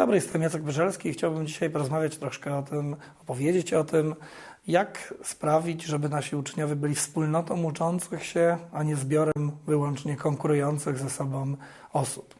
Dobry, jestem Jacek Wyżelski i chciałbym dzisiaj porozmawiać troszkę o tym, opowiedzieć o tym, jak sprawić, żeby nasi uczniowie byli wspólnotą uczących się, a nie zbiorem wyłącznie konkurujących ze sobą osób.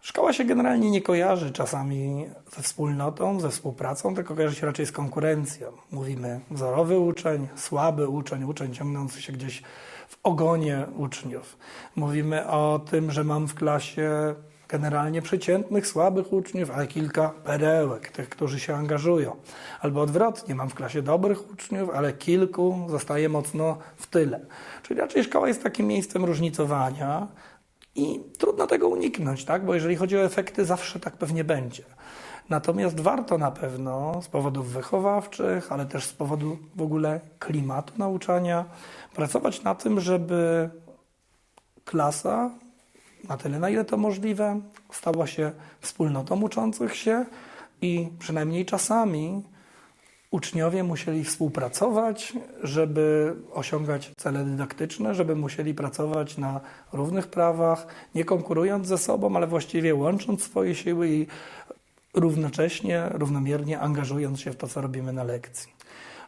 Szkoła się generalnie nie kojarzy czasami ze wspólnotą, ze współpracą, tylko kojarzy się raczej z konkurencją. Mówimy wzorowy uczeń, słaby uczeń, uczeń ciągnący się gdzieś w ogonie uczniów. Mówimy o tym, że mam w klasie generalnie przeciętnych, słabych uczniów, ale kilka perełek, tych, którzy się angażują. Albo odwrotnie, mam w klasie dobrych uczniów, ale kilku zostaje mocno w tyle. Czyli raczej szkoła jest takim miejscem różnicowania i trudno tego uniknąć, tak? bo jeżeli chodzi o efekty, zawsze tak pewnie będzie. Natomiast warto na pewno z powodów wychowawczych, ale też z powodu w ogóle klimatu nauczania, pracować na tym, żeby klasa na tyle, na ile to możliwe, stała się wspólnotą uczących się i przynajmniej czasami uczniowie musieli współpracować, żeby osiągać cele dydaktyczne, żeby musieli pracować na równych prawach, nie konkurując ze sobą, ale właściwie łącząc swoje siły i równocześnie, równomiernie angażując się w to, co robimy na lekcji.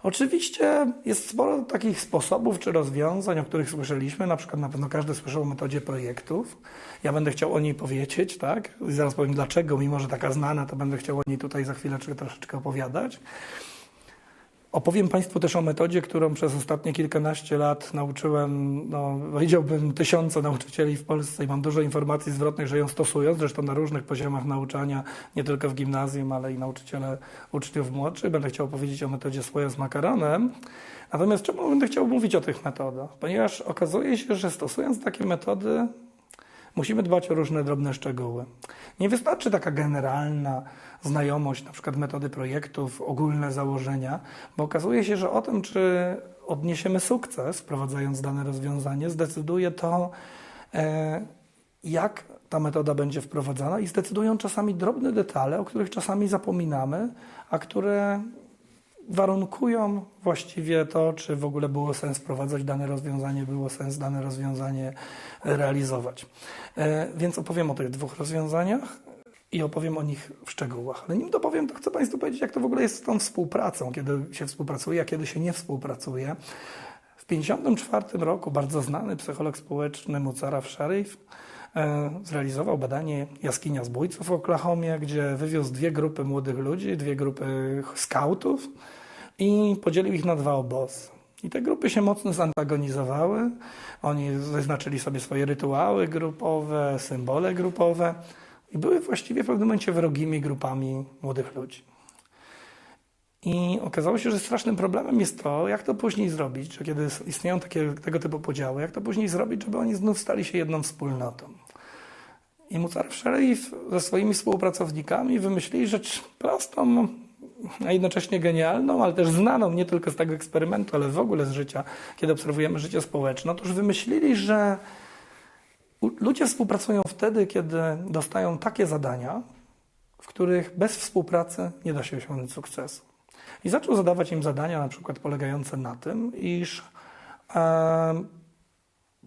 Oczywiście jest sporo takich sposobów czy rozwiązań, o których słyszeliśmy. Na przykład na pewno każdy słyszał o metodzie projektów. Ja będę chciał o niej powiedzieć, tak? I zaraz powiem dlaczego, mimo że taka znana, to będę chciał o niej tutaj za chwileczkę troszeczkę opowiadać. Opowiem Państwu też o metodzie, którą przez ostatnie kilkanaście lat nauczyłem, no, powiedziałbym, tysiące nauczycieli w Polsce i mam dużo informacji zwrotnych, że ją stosują, zresztą na różnych poziomach nauczania, nie tylko w gimnazjum, ale i nauczyciele uczniów młodszych. Będę chciał powiedzieć o metodzie słoja z makaronem. Natomiast czemu będę chciał mówić o tych metodach? Ponieważ okazuje się, że stosując takie metody, Musimy dbać o różne drobne szczegóły. Nie wystarczy taka generalna znajomość, na przykład metody projektów, ogólne założenia, bo okazuje się, że o tym, czy odniesiemy sukces, wprowadzając dane rozwiązanie, zdecyduje to, e, jak ta metoda będzie wprowadzana i zdecydują czasami drobne detale, o których czasami zapominamy, a które warunkują właściwie to, czy w ogóle było sens wprowadzać dane rozwiązanie, było sens dane rozwiązanie realizować. E, Więc opowiem o tych dwóch rozwiązaniach i opowiem o nich w szczegółach. Ale nim to powiem, to chcę Państwu powiedzieć, jak to w ogóle jest z tą współpracą, kiedy się współpracuje, a kiedy się nie współpracuje. W 1954 roku bardzo znany psycholog społeczny Mucharaf Sharif zrealizował badanie jaskinia zbójców w Oklahomie, gdzie wywiózł dwie grupy młodych ludzi, dwie grupy skautów i podzielił ich na dwa obozy. I te grupy się mocno zantagonizowały. Oni wyznaczyli sobie swoje rytuały grupowe, symbole grupowe i były właściwie w pewnym momencie wrogimi grupami młodych ludzi. I okazało się, że strasznym problemem jest to, jak to później zrobić, że kiedy istnieją takie, tego typu podziały, jak to później zrobić, żeby oni znów stali się jedną wspólnotą. I Mucaref Sharif ze swoimi współpracownikami wymyślili rzecz prostą, a jednocześnie genialną, ale też znaną nie tylko z tego eksperymentu, ale w ogóle z życia, kiedy obserwujemy życie społeczne. Otóż wymyślili, że ludzie współpracują wtedy, kiedy dostają takie zadania, w których bez współpracy nie da się osiągnąć sukcesu. I zaczął zadawać im zadania, na przykład polegające na tym, iż e,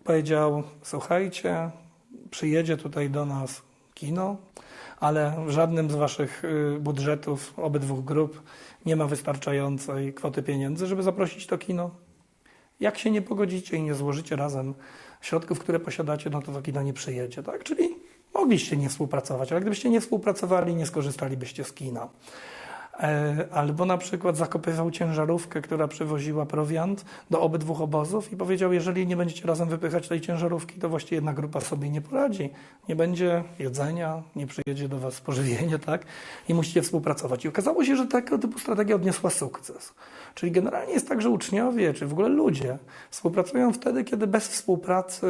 powiedział: Słuchajcie, przyjedzie tutaj do nas kino, ale w żadnym z waszych y, budżetów obydwu grup nie ma wystarczającej kwoty pieniędzy, żeby zaprosić to kino. Jak się nie pogodzicie i nie złożycie razem środków, które posiadacie, no to to kino nie przyjedzie, tak? Czyli mogliście nie współpracować, ale gdybyście nie współpracowali, nie skorzystalibyście z kina. E, Albo na przykład zakopywał ciężarówkę, która przywoziła prowiant do obydwu obozów i powiedział, jeżeli nie będziecie razem wypychać tej ciężarówki, to właściwie jedna grupa sobie nie poradzi. Nie będzie jedzenia, nie przyjedzie do was pożywienie, tak? I musicie współpracować. I okazało się, że tego typu strategia odniosła sukces. Czyli generalnie jest tak, że uczniowie, czy w ogóle ludzie współpracują wtedy, kiedy bez współpracy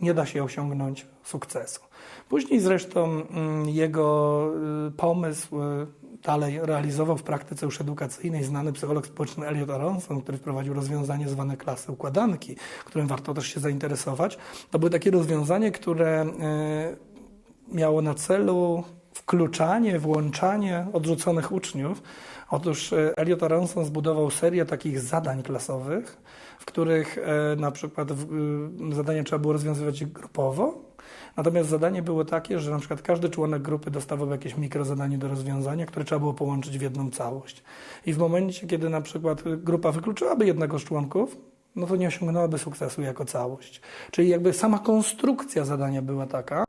nie da się osiągnąć sukcesu. Później zresztą mm, jego y, pomysł y, dalej realizował w praktyce już edukacyjnej znany psycholog społeczny Elliot Aronson, który wprowadził rozwiązanie zwane klasy układanki, którym warto też się zainteresować. To było takie rozwiązanie, które y, miało na celu wkluczanie, włączanie odrzuconych uczniów. Otóż e, Elliot Aronson zbudował serię takich zadań klasowych, w których e, na przykład y, zadania trzeba było rozwiązywać grupowo, Natomiast zadanie było takie, że na przykład każdy członek grupy dostawał jakieś mikrozadanie do rozwiązania, które trzeba było połączyć w jedną całość. I w momencie, kiedy na przykład grupa wykluczyłaby jednego z członków, no to nie osiągnęłaby sukcesu jako całość. Czyli jakby sama konstrukcja zadania była taka,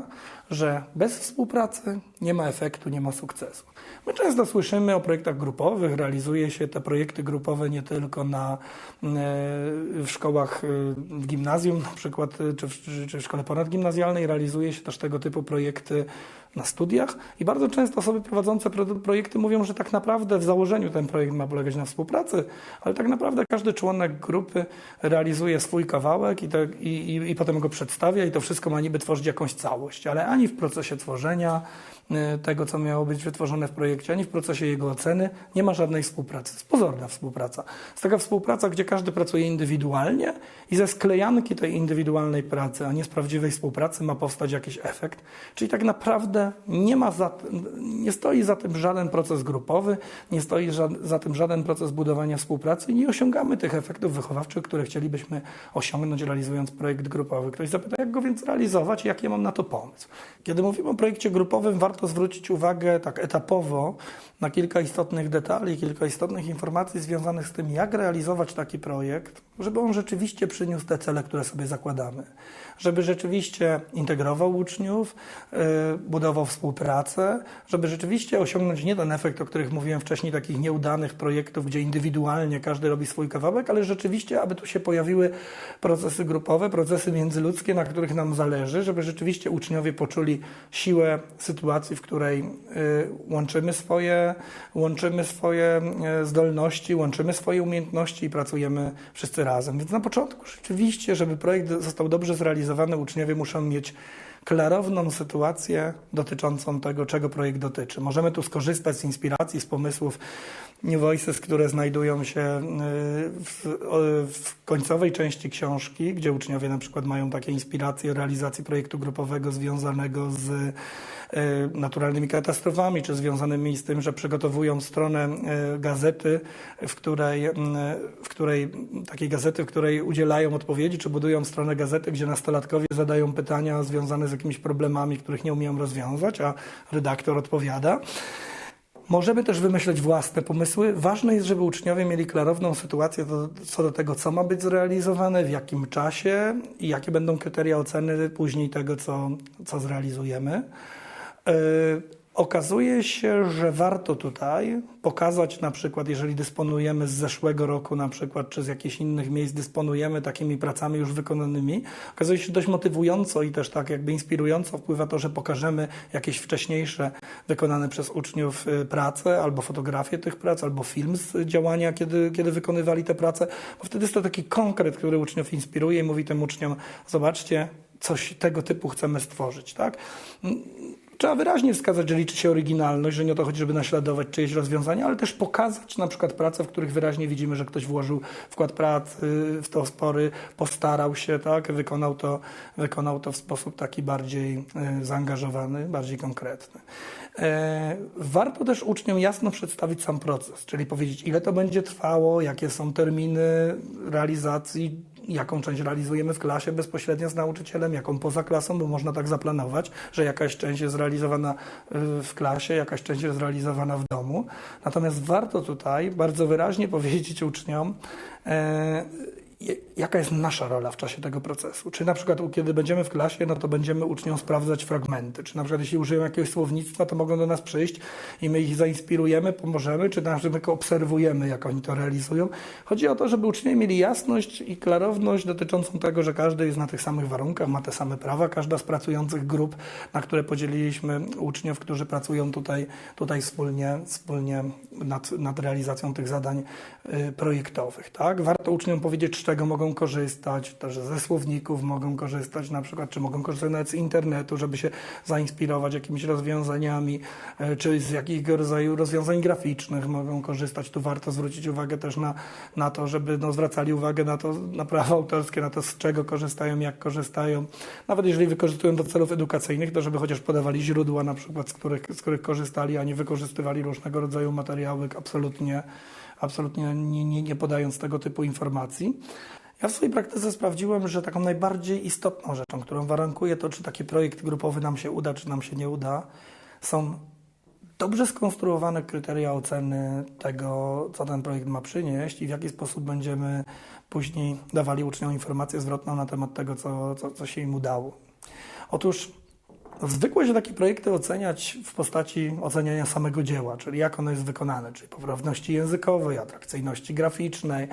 że bez współpracy nie ma efektu, nie ma sukcesu. My często słyszymy o projektach grupowych, realizuje się te projekty grupowe nie tylko na, e, w szkołach e, w gimnazjum na przykład, e, czy w, czy w szkole ponadgimnazjalnej, realizuje się też tego typu projekty na studiach i bardzo często osoby prowadzące pro- projekty mówią, że tak naprawdę w założeniu ten projekt ma polegać na współpracy, ale tak naprawdę każdy członek grupy realizuje swój kawałek i, i, i, i potem go przedstawia i to wszystko ma niby tworzyć jakąś całość, ale ani w procesie tworzenia tego, co miało być wytworzone w projekcie, ani w procesie jego oceny nie ma żadnej współpracy. Jest pozorna współpraca. Jest taka współpraca, gdzie każdy pracuje indywidualnie i ze sklejanki tej indywidualnej pracy, a nie z prawdziwej współpracy ma powstać jakiś efekt. Czyli tak naprawdę nie ma za, nie stoi za tym żaden proces grupowy, nie stoi za tym żaden proces budowania współpracy i nie osiągamy tych efektów wychowawczych, które chcielibyśmy osiągnąć realizując projekt grupowy. Ktoś zapyta, jak go więc realizować i jaki mam na to pomysł. Kiedy mówimy o projekcie grupowym, warto zwrócić uwagę tak etapowo na kilka istotnych detali, kilka istotnych informacji związanych z tym, jak realizować taki projekt, żeby on rzeczywiście przyniósł te cele, które sobie zakładamy. Żeby rzeczywiście integrował uczniów, yy, budował współpracę, żeby rzeczywiście osiągnąć nie ten efekt, o których mówiłem wcześniej, takich nieudanych projektów, gdzie indywidualnie każdy robi swój kawałek, ale rzeczywiście, aby tu się pojawiły procesy grupowe, procesy międzyludzkie, na których nam zależy, żeby rzeczywiście uczniowie poczuli siłę sytuacji, w której y, łączymy swoje, łączymy swoje y, zdolności, łączymy swoje umiejętności i pracujemy wszyscy razem. Więc na początku rzeczywiście, żeby projekt został dobrze zrealizowany, uczniowie muszą mieć klarowną sytuację dotyczącą tego, czego projekt dotyczy. Możemy tu skorzystać z inspiracji, z pomysłów New Voices, które znajdują się y, w, w końcowej części książki, gdzie uczniowie na przykład mają takie inspiracje realizacji projektu grupowego związanego z naturalnymi katastrofami, czy związanymi z tym, że przygotowują stronę y, gazety, w której, w której takiej gazety, w której udzielają odpowiedzi, czy budują stronę gazety, gdzie nastolatkowie zadają pytania związane z jakimiś problemami, których nie umieją rozwiązać, a redaktor odpowiada. Możemy też wymyśleć własne pomysły. Ważne jest, żeby uczniowie mieli klarowną sytuację do, co do tego, co ma być zrealizowane, w jakim czasie i jakie będą kryteria oceny później tego, co, co zrealizujemy. Yy, Okazuje się, że warto tutaj pokazać na przykład, jeżeli dysponujemy z zeszłego roku na przykład, czy z jakichś innych miejsc dysponujemy takimi pracami już wykonanymi, okazuje się dość motywująco i też tak jakby inspirująco wpływa to, że pokażemy jakieś wcześniejsze wykonane przez uczniów y, prace, albo fotografie tych prac, albo film z działania, kiedy, kiedy wykonywali te prace, bo wtedy jest to taki konkret, który uczniów inspiruje i mówi tym uczniom, zobaczcie, coś tego typu chcemy stworzyć, tak? Trzeba wyraźnie wskazać, że liczy się oryginalność, że nie o to chodzi, żeby naśladować czyjeś rozwiązania, ale też pokazać na przykład prace, w których wyraźnie widzimy, że ktoś włożył wkład pracy w to spory, postarał się, tak, wykonał to, wykonał to w sposób taki bardziej y, zaangażowany, bardziej konkretny. E, Warto też uczniom jasno przedstawić sam proces, czyli powiedzieć, ile to będzie trwało, jakie są terminy realizacji, jaką część realizujemy w klasie bezpośrednio z nauczycielem, jaką poza klasą, bo można tak zaplanować, że jakaś część jest realizowana y, w klasie, jakaś część jest realizowana w domu. Natomiast warto tutaj bardzo wyraźnie powiedzieć uczniom, e, jaka jest nasza rola w czasie tego procesu. Czy na przykład kiedy będziemy w klasie, no to będziemy uczniom sprawdzać fragmenty. Czy na przykład jeśli użyją jakiegoś słownictwa, to mogą do nas przyjść i my ich zainspirujemy, pomożemy, czy na przykład obserwujemy, jak oni to realizują. Chodzi o to, żeby uczniowie mieli jasność i klarowność dotyczącą tego, że każdy jest na tych samych warunkach, ma te same prawa. Każda z pracujących grup, na które podzieliliśmy uczniów, którzy pracują tutaj, tutaj wspólnie, wspólnie nad, nad realizacją tych zadań y, projektowych. Tak? Warto uczniom powiedzieć, czego mogą korzystać, też ze słowników mogą korzystać na przykład, czy mogą korzystać nawet z internetu, żeby się zainspirować jakimiś rozwiązaniami, e, czy z jakiego rodzaju rozwiązań graficznych mogą korzystać. Tu warto zwrócić uwagę też na, na to, żeby no, zwracali uwagę na to, na prawa autorskie, na to, z czego korzystają, jak korzystają. Nawet jeżeli wykorzystują do celów edukacyjnych, to żeby chociaż podawali źródła na przykład, z których, z których korzystali, a nie wykorzystywali różnego rodzaju materiały absolutnie absolutnie nie, nie, nie podając tego typu informacji. Ja w swojej praktyce sprawdziłem, że taką najbardziej istotną rzeczą, którą warunkuje to, czy taki projekt grupowy nam się uda, czy nam się nie uda, są dobrze skonstruowane kryteria oceny tego, co ten projekt ma przynieść i w jaki sposób będziemy później dawali uczniom informację zwrotną na temat tego, co, co, co się im udało. Otóż zwykło się takie projekty oceniać w postaci oceniania samego dzieła, czyli jak ono jest wykonane, czyli poprawności językowej, atrakcyjności graficznej.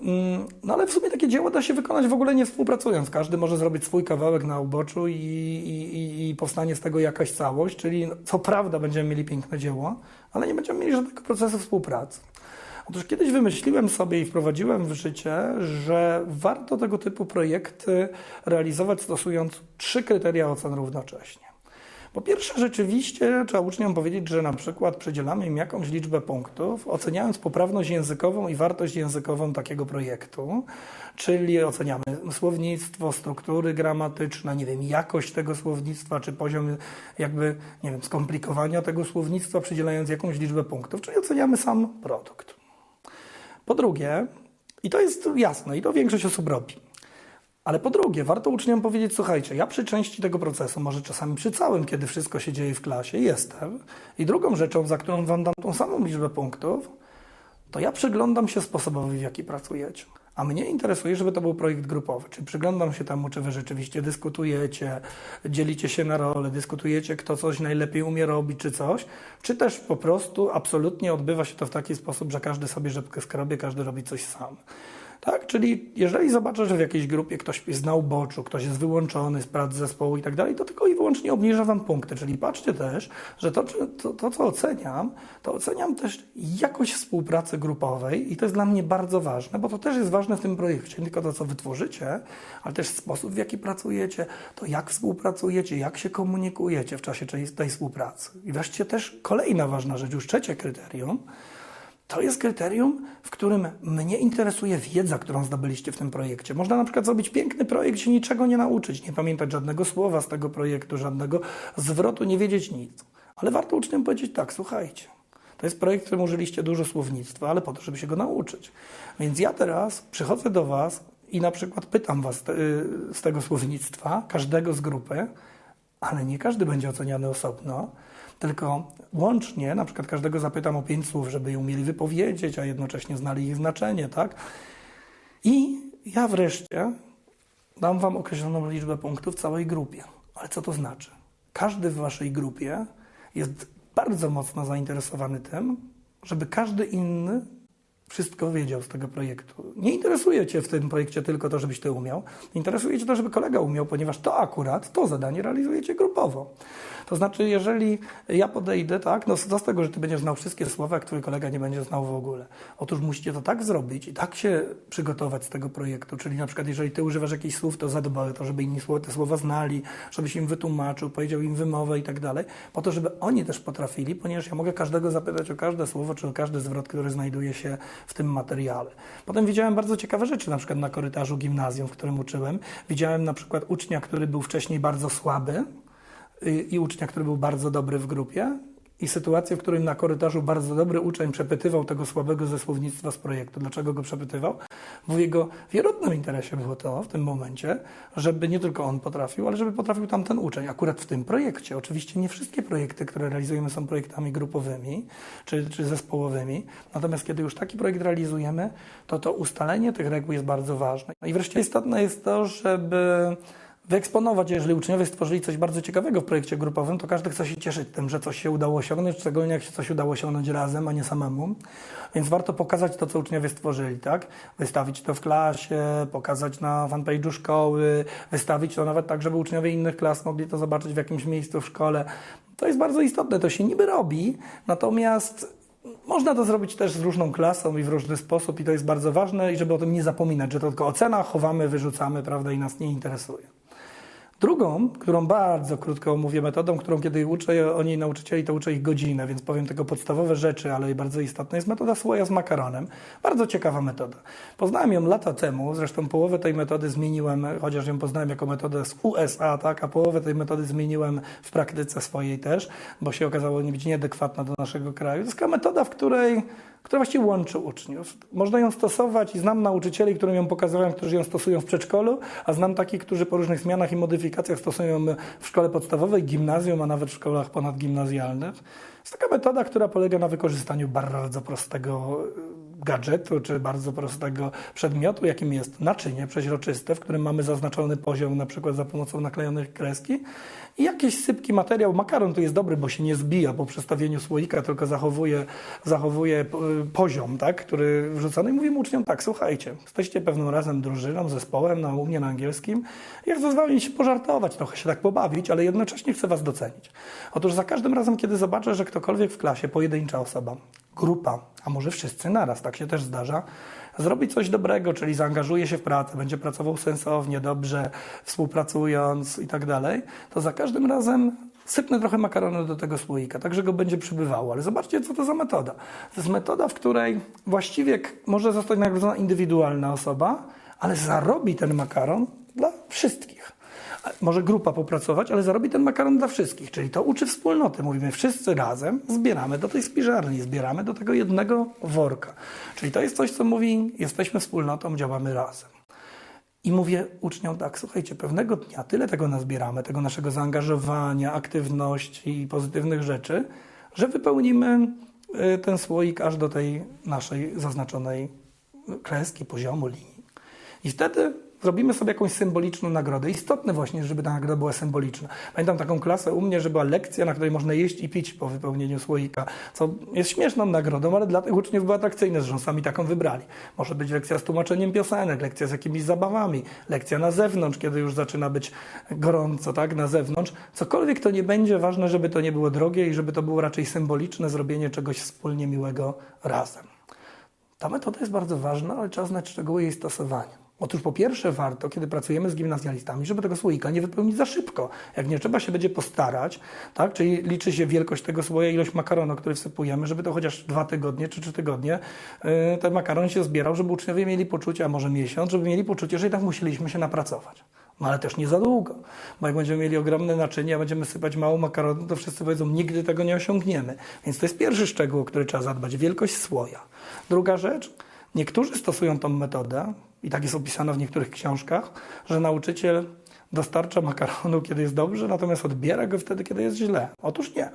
Mm, No ale w sumie takie dzieło da się wykonać w ogóle nie współpracując. Każdy może zrobić swój kawałek na uboczu i, i, i- powstanie z tego jakaś całość, czyli co prawda będziemy mieli piękne dzieło, ale nie będziemy mieli żadnego procesu współpracy. Otóż kiedyś wymyśliłem sobie i wprowadziłem w życie, że warto tego typu projekty realizować stosując trzy kryteria ocen równocześnie. Po pierwsze, rzeczywiście trzeba uczniom powiedzieć, że na przykład przydzielamy im jakąś liczbę punktów, oceniając poprawność językową i wartość językową takiego projektu, czyli oceniamy słownictwo, struktury gramatyczne, nie wiem, jakość tego słownictwa, czy poziom jakby, nie wiem, skomplikowania tego słownictwa, przydzielając jakąś liczbę punktów, czyli oceniamy sam produkt. Po drugie, i to jest jasne, i to większość osób robi, ale po drugie, warto uczniom powiedzieć, słuchajcie, ja przy części tego procesu, może czasami przy całym, kiedy wszystko się dzieje w klasie, jestem. I drugą rzeczą, za którą wam dam tą samą liczbę punktów, to ja przyglądam się sposobowi, w jaki pracujecie. A mnie interesuje, żeby to był projekt grupowy. Czyli przyglądam się temu, czy wy rzeczywiście dyskutujecie, dzielicie się na role, dyskutujecie, kto coś najlepiej umie robić, czy coś, czy też po prostu absolutnie odbywa się to w taki sposób, że każdy sobie rzepkę skrobie, każdy robi coś sam. Tak, czyli jeżeli zobaczę, że w jakiejś grupie ktoś jest na uboczu, ktoś jest wyłączony z prac zespołu i tak dalej, to tylko i wyłącznie obniża wam punkty. Czyli patrzcie też, że to, to, to, co oceniam, to oceniam też jakość współpracy grupowej i to jest dla mnie bardzo ważne, bo to też jest ważne w tym projekcie. Nie tylko to, co wytworzycie, ale też sposób, w jaki pracujecie, to jak współpracujecie, jak się komunikujecie w czasie tej, tej współpracy. I wreszcie też kolejna ważna rzecz, już trzecie kryterium, to jest kryterium, w którym mnie interesuje wiedza, którą zdobyliście w tym projekcie. Można na przykład zrobić piękny projekt, się niczego nie nauczyć, nie pamiętać żadnego słowa z tego projektu, żadnego zwrotu, nie wiedzieć nic. Ale warto uczniom powiedzieć tak, słuchajcie, to jest projekt, w którym użyliście dużo słownictwa, ale po to, żeby się go nauczyć. Więc ja teraz przychodzę do Was i na przykład pytam Was te, y, z tego słownictwa, każdego z grupy, ale nie każdy będzie oceniany osobno, tylko łącznie, na przykład każdego zapytam o pięć słów, żeby je umieli wypowiedzieć, a jednocześnie znali ich znaczenie, tak? I ja wreszcie dam Wam określoną liczbę punktów w całej grupie. Ale co to znaczy? Każdy w Waszej grupie jest bardzo mocno zainteresowany tym, żeby każdy inny wszystko wiedział z tego projektu. Nie interesuje Cię w tym projekcie tylko to, żebyś Ty umiał. Interesuje Cię to, żeby kolega umiał, ponieważ to akurat, to zadanie realizujecie grupowo. To znaczy, jeżeli ja podejdę, tak, no co z tego, że Ty będziesz znał wszystkie słowa, Twój kolega nie będzie znał w ogóle. Otóż musicie to tak zrobić i tak się przygotować z tego projektu, czyli na przykład jeżeli Ty używasz jakichś słów, to zadbaj to, żeby inni te słowa znali, żebyś im wytłumaczył, powiedział im wymowę i tak dalej, po to, żeby oni też potrafili, ponieważ ja mogę każdego zapytać o każde słowo, czy o każdy zwrot, który znajduje się w tym materiale. Potem widziałem bardzo ciekawe rzeczy, na przykład na korytarzu gimnazjum, w którym uczyłem. Widziałem na przykład ucznia, który był wcześniej bardzo słaby y, i ucznia, który był bardzo dobry w grupie. I sytuację, w którym na korytarzu bardzo dobry uczeń przepytywał tego słabego ze słownictwa z projektu. Dlaczego go przepytywał? Bo w jego wielorodnym interesie było to w tym momencie, żeby nie tylko on potrafił, ale żeby potrafił tamten uczeń, akurat w tym projekcie. Oczywiście nie wszystkie projekty, które realizujemy są projektami grupowymi czy, czy zespołowymi, natomiast kiedy już taki projekt realizujemy, to to ustalenie tych reguł jest bardzo ważne. I wreszcie istotne jest to, żeby wyeksponować, jeżeli uczniowie stworzyli coś bardzo ciekawego w projekcie grupowym, to każdy chce się cieszyć tym, że coś się udało osiągnąć, szczególnie jak się coś udało osiągnąć razem, a nie samemu. Więc warto pokazać to, co uczniowie stworzyli, tak? Wystawić to w klasie, pokazać na fanpage'u szkoły, wystawić to nawet tak, żeby uczniowie innych klas mogli to zobaczyć w jakimś miejscu w szkole. To jest bardzo istotne, to się niby robi, natomiast można to zrobić też z różną klasą i w różny sposób i to jest bardzo ważne i żeby o tym nie zapominać, że to tylko ocena, chowamy, wyrzucamy, prawda, i nas nie interesuje. Drugą, którą bardzo krótko omówię metodą, którą kiedy uczę o niej nauczycieli, to uczę ich godzinę, więc powiem tylko podstawowe rzeczy, ale bardzo istotne jest metoda słoja z makaronem. Bardzo ciekawa metoda. Poznałem ją lata temu, zresztą połowę tej metody zmieniłem, chociaż ją poznałem jako metodę z USA, tak, a połowę tej metody zmieniłem w praktyce swojej też, bo się okazało nieadekwatna do naszego kraju. To jest taka metoda, w której która właściwie łączy uczniów. Można ją stosować i znam nauczycieli, którym ją pokazywałem, którzy ją stosują w przedszkolu, a znam takich, którzy po różnych zmianach i modyfikacjach stosują ją w szkole podstawowej, gimnazjum, a nawet w szkołach ponadgimnazjalnych. Jest taka metoda, która polega na wykorzystaniu bardzo prostego y, gadżetu, czy bardzo prostego przedmiotu, jakim jest naczynie przeźroczyste, w którym mamy zaznaczony poziom na przykład za pomocą naklejonych kreski i jakieś sypki materiał. Makaron tu jest dobry, bo się nie zbija po przestawieniu słoika, tylko zachowuje, zachowuje y, poziom, tak, który wrzucany. I mówimy uczniom tak, słuchajcie, jesteście pewną razem drużyną, zespołem, na u mnie na angielskim. Ja chcę się pożartować, trochę się tak pobawić, ale jednocześnie chcę was docenić. Otóż za każdym razem, kiedy zobaczę, że ktokolwiek w klasie, pojedyncza osoba, grupa, a może wszyscy naraz, tak się też zdarza, zrobi coś dobrego, czyli zaangażuje się w pracę, będzie pracował sensownie, dobrze, współpracując i tak dalej, to za każdym razem sypnę trochę makaronu do tego słoika, tak że go będzie przybywało. Ale zobaczcie, co to za metoda. To jest metoda, w której właściwie może zostać nagrodzona indywidualna osoba, ale zarobi ten makaron dla wszystkich. Może grupa popracować, ale zarobi ten makaron dla wszystkich. Czyli to uczy wspólnoty. Mówimy, wszyscy razem zbieramy do tej spiżarni, zbieramy do tego jednego worka. Czyli to jest coś, co mówi, jesteśmy wspólnotą, działamy razem. I mówię uczniom tak, słuchajcie, pewnego dnia tyle tego nazbieramy, tego naszego zaangażowania, aktywności i pozytywnych rzeczy, że wypełnimy y, ten słoik aż do tej naszej zaznaczonej kreski, poziomu, linii. I wtedy zrobimy sobie jakąś symboliczną nagrodę. Istotne właśnie, żeby ta nagroda była symboliczna. Pamiętam taką klasę u mnie, że była lekcja, na której można jeść i pić po wypełnieniu słoika, co jest śmieszną nagrodą, ale dla tych uczniów było atrakcyjne, że sami taką wybrali. Może być lekcja z tłumaczeniem piosenek, lekcja z jakimiś zabawami, lekcja na zewnątrz, kiedy już zaczyna być gorąco, tak, na zewnątrz. Cokolwiek to nie będzie, ważne, żeby to nie było drogie i żeby to było raczej symboliczne zrobienie czegoś wspólnie miłego razem. Ta metoda jest bardzo ważna, ale trzeba znać szczegóły jej stosowania. Otóż po pierwsze warto, kiedy pracujemy z gimnazjalistami, żeby tego słoika nie wypełnić za szybko. Jak nie trzeba się będzie postarać, tak? czyli liczy się wielkość tego słoja, ilość makaronu, który wsypujemy, żeby to chociaż dwa tygodnie czy trzy tygodnie yy, ten makaron się zbierał, żeby uczniowie mieli poczucie, a może miesiąc, żeby mieli poczucie, że i tak musieliśmy się napracować. No ale też nie za długo, bo jak będziemy mieli ogromne naczynie, a będziemy sypać mało makaronu, to wszyscy powiedzą, nigdy tego nie osiągniemy. Więc to jest pierwszy szczegół, o który trzeba zadbać, wielkość słoja. Druga rzecz, niektórzy stosują tą metodę, i tak jest opisane w niektórych książkach, że nauczyciel dostarcza makaronu, kiedy jest dobrze, natomiast odbiera go wtedy, kiedy jest źle. Otóż nie.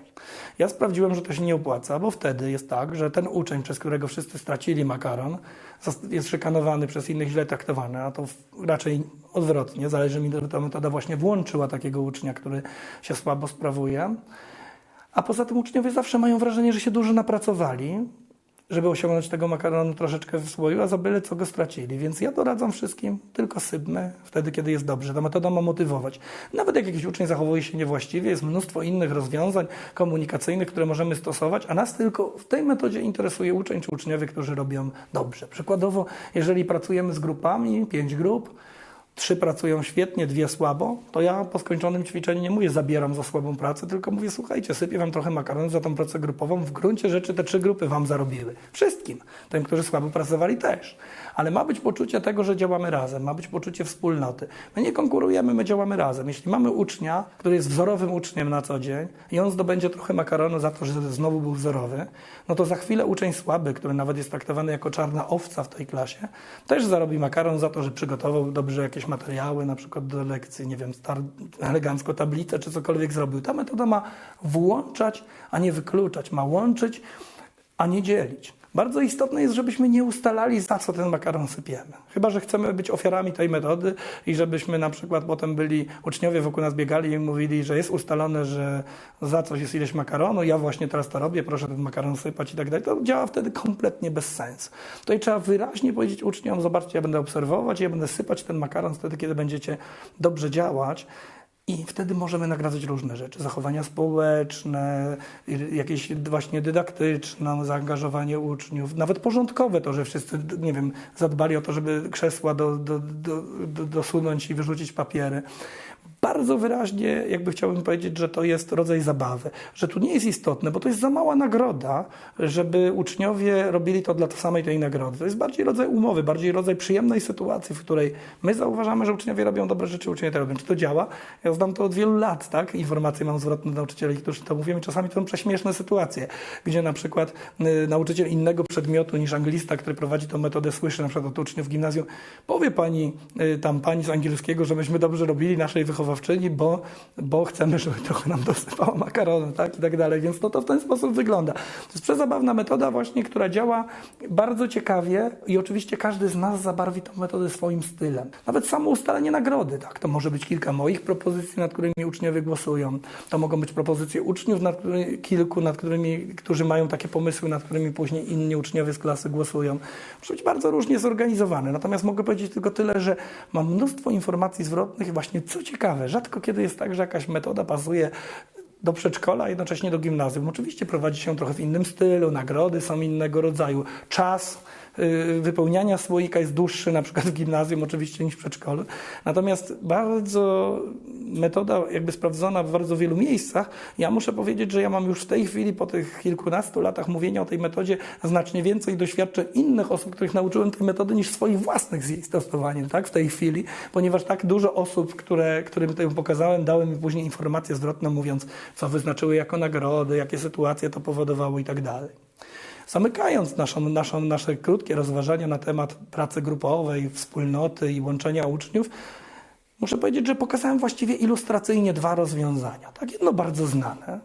Ja sprawdziłem, że to się nie opłaca, bo wtedy jest tak, że ten uczeń, przez którego wszyscy stracili makaron, jest szykanowany przez innych, źle traktowany, a to raczej odwrotnie. Zależy mi, żeby ta metoda właśnie włączyła takiego ucznia, który się słabo sprawuje. A poza tym uczniowie zawsze mają wrażenie, że się dużo napracowali, żeby osiągnąć tego makaronu troszeczkę w słoju, a za byle co go stracili. Więc ja doradzam wszystkim, tylko sypmy wtedy, kiedy jest dobrze. Ta metoda ma motywować. Nawet jak jakiś uczeń zachowuje się niewłaściwie, jest mnóstwo innych rozwiązań komunikacyjnych, które możemy stosować, a nas tylko w tej metodzie interesuje uczeń czy uczniowie, którzy robią dobrze. Przykładowo, jeżeli pracujemy z grupami, pięć grup, trzy pracują świetnie, dwie słabo, to ja po skończonym ćwiczeniu nie mówię zabieram za słabą pracę, tylko mówię słuchajcie, sypię wam trochę makaronu za tą pracę grupową. W gruncie rzeczy te trzy grupy wam zarobiły. Wszystkim. Tym, którzy słabo pracowali też. Ale ma być poczucie tego, że działamy razem, ma być poczucie wspólnoty. My nie konkurujemy, my działamy razem. Jeśli mamy ucznia, który jest wzorowym uczniem na co dzień i on zdobędzie trochę makaronu za to, że znowu był wzorowy, no to za chwilę uczeń słaby, który nawet jest traktowany jako czarna owca w tej klasie, też zarobi makaron za to, że przygotował dobrze jakieś materiały, na przykład do lekcji, nie wiem, star- elegancko tablicę czy cokolwiek zrobił. Ta metoda ma włączać, a nie wykluczać, ma łączyć, a nie dzielić. Bardzo istotne jest, żebyśmy nie ustalali, za co ten makaron sypiemy. Chyba, że chcemy być ofiarami tej metody i żebyśmy na przykład potem byli, uczniowie wokół nas biegali i mówili, że jest ustalone, że za coś jest ileś makaronu, ja właśnie teraz to robię, proszę ten makaron sypać i tak dalej. To działa wtedy kompletnie bez sensu. Tutaj trzeba wyraźnie powiedzieć uczniom, zobaczcie, ja będę obserwować, ja będę sypać ten makaron wtedy, kiedy będziecie dobrze działać. I wtedy możemy nagradzać różne rzeczy. Zachowania społeczne, jakieś właśnie dydaktyczne, zaangażowanie uczniów, nawet porządkowe to, że wszyscy, nie wiem, zadbali o to, żeby krzesła do, do, do, do, dosunąć i wyrzucić papiery. Bardzo wyraźnie jakby chciałbym powiedzieć, że to jest rodzaj zabawy, że tu nie jest istotne, bo to jest za mała nagroda, żeby uczniowie robili to dla samej tej nagrody. To jest bardziej rodzaj umowy, bardziej rodzaj przyjemnej sytuacji, w której my zauważamy, że uczniowie robią dobre rzeczy, uczniowie to robią. Czy to działa? Ja znam to od wielu lat, tak? Informacje mam zwrotne od nauczycieli, którzy to mówią i czasami to są prześmieszne sytuacje, gdzie na przykład y, nauczyciel innego przedmiotu niż anglista, który prowadzi tą metodę, słyszy na przykład od uczniów w gimnazjum, powie pani, y, tam pani z angielskiego, że myśmy dobrze robili naszej wychowawczyni, bo, bo chcemy, żeby trochę nam dosypała makaronu, tak? I tak dalej. Więc no to w ten sposób wygląda. To jest przezabawna metoda właśnie, która działa bardzo ciekawie i oczywiście każdy z nas zabarwi tę metodę swoim stylem. Nawet samo ustalenie nagrody, tak? To może być kilka moich propozycji, nad którymi uczniowie głosują. To mogą być propozycje uczniów, nad którymi, kilku, nad którymi, którzy mają takie pomysły, nad którymi później inni uczniowie z klasy głosują. Może być bardzo różnie zorganizowane. Natomiast mogę powiedzieć tylko tyle, że mam mnóstwo informacji zwrotnych i właśnie co ciekawe, rzadko kiedy jest tak, że jakaś metoda pasuje do przedszkola, a jednocześnie do gimnazjum. Oczywiście prowadzi się trochę w innym stylu, nagrody są innego rodzaju, czas wypełniania słoika jest dłuższy na przykład w gimnazjum oczywiście niż w przedszkolu. Natomiast bardzo metoda jakby sprawdzona w bardzo wielu miejscach. Ja muszę powiedzieć, że ja mam już w tej chwili po tych kilkunastu latach mówienia o tej metodzie znacznie więcej doświadczeń innych osób, których nauczyłem tej metody niż swoich własnych z jej stosowaniem, tak, w tej chwili, ponieważ tak dużo osób, które, którym to pokazałem, dały mi później informację zwrotną, mówiąc, co wyznaczyły jako nagrody, jakie sytuacje to powodowało i tak dalej. Zamykając naszą, naszą, nasze krótkie rozważania na temat pracy grupowej, wspólnoty i łączenia uczniów, muszę powiedzieć, że pokazałem właściwie ilustracyjnie dwa rozwiązania. Tak, jedno bardzo znane,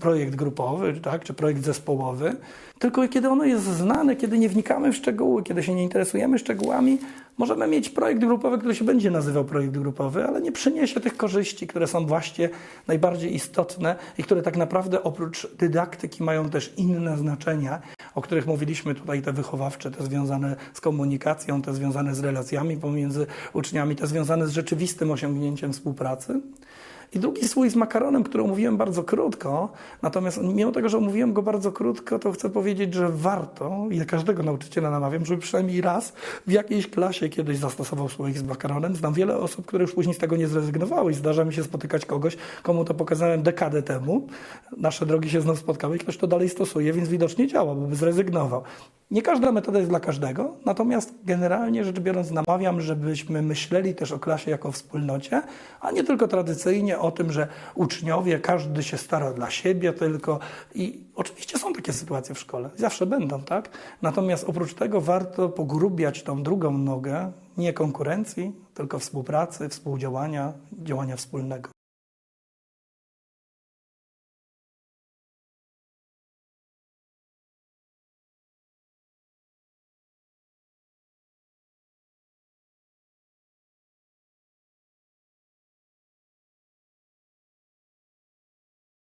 projekt grupowy, tak, czy projekt zespołowy, tylko kiedy ono jest znane, kiedy nie wnikamy w szczegóły, kiedy się nie interesujemy szczegółami, możemy mieć projekt grupowy, który się będzie nazywał projekt grupowy, ale nie przyniesie tych korzyści, które są właśnie najbardziej istotne i które tak naprawdę oprócz dydaktyki mają też inne znaczenia, o których mówiliśmy tutaj, te wychowawcze, te związane z komunikacją, te związane z relacjami pomiędzy uczniami, te związane z rzeczywistym osiągnięciem współpracy. I drugi słój z makaronem, który omówiłem bardzo krótko, natomiast mimo tego, że omówiłem go bardzo krótko, to chcę powiedzieć, że warto, ja każdego nauczyciela namawiam, żeby przynajmniej raz w jakiejś klasie kiedyś zastosował słoik z makaronem. Znam wiele osób, które już później z tego nie zrezygnowały i zdarza mi się spotykać kogoś, komu to pokazałem dekadę temu. Nasze drogi się znów spotkały i ktoś to dalej stosuje, więc widocznie działa, bo by zrezygnował. Nie każda metoda jest dla każdego, natomiast generalnie rzecz biorąc namawiam, żebyśmy myśleli też o klasie jako wspólnocie, a nie tylko tradycyjnie o tym, że uczniowie, każdy się stara dla siebie tylko i oczywiście są takie sytuacje w szkole, zawsze będą, tak? Natomiast oprócz tego warto pogrubiać tą drugą nogę, nie konkurencji, tylko współpracy, współdziałania, działania wspólnego.